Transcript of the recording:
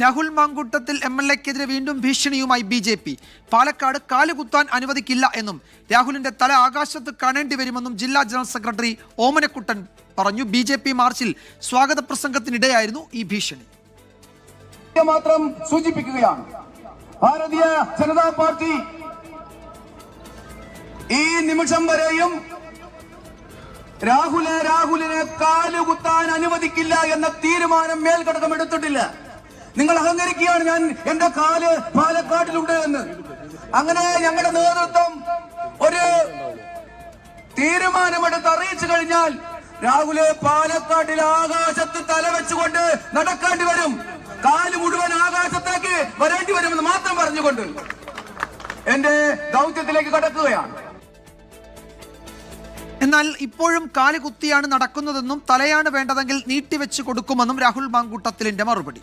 Rahul Mamkootathil M L എക്കെതിരെ വീണ്ടും ഭീഷണിയുമായി ബി ജെ പി. പാലക്കാട് കാലുകുത്താൻ അനുവദിക്കില്ല എന്നും രാഹുലിന്റെ തല ആകാശത്ത് കാണേണ്ടി വരുമെന്നും ജില്ലാ ജനറൽ സെക്രട്ടറി ഓമനക്കുട്ടൻ പറഞ്ഞു. ബി ജെ പി മാർച്ചിൽ സ്വാഗത പ്രസംഗത്തിനിടെയായിരുന്നു ഈ ഭീഷണി. മാത്രം സൂചിപ്പിക്കുകയാണ്. ഭാരതീയ ജനതാ പാർട്ടി ഈ നിമിഷം വരെയും രാഹുലെ രാഹുലിനെ കാലുകുത്താൻ അനുവദിക്കില്ല എന്ന തീരുമാനം മേൽഘടകം എടുത്തിട്ടില്ല. നിങ്ങൾ അഹങ്കരിക്കുകയാണ് ഞാൻ എന്റെ കാൽ പാലക്കാട്ടിലുണ്ട് എന്ന്. അങ്ങനെ ഞങ്ങളുടെ നേതൃത്വം ഒരു തീരുമാനമെടുത്ത് അറിയിച്ചു കഴിഞ്ഞാൽ രാഹുലെ പാലക്കാട്ടിൽ ആകാശത്ത് തലവെച്ചുകൊണ്ട് നടക്കേണ്ടി വരും. കാൽ മുഴുവൻ ആകാശത്തേക്ക് വരേണ്ടി വരുമെന്ന് മാത്രം പറഞ്ഞുകൊണ്ട് എന്റെ ദൗത്യത്തിലേക്ക് കടക്കുകയാണ്. എന്നാൽ ഇപ്പോഴും കാൽ കുത്തിയാണ് നടക്കുന്നതെന്നും തലയാണ് വേണ്ടതെങ്കിൽ നീട്ടിവെച്ച് കൊടുക്കുമെന്നും രാഹുൽ മാങ്കൂട്ടത്തിലിന്റെ മറുപടി.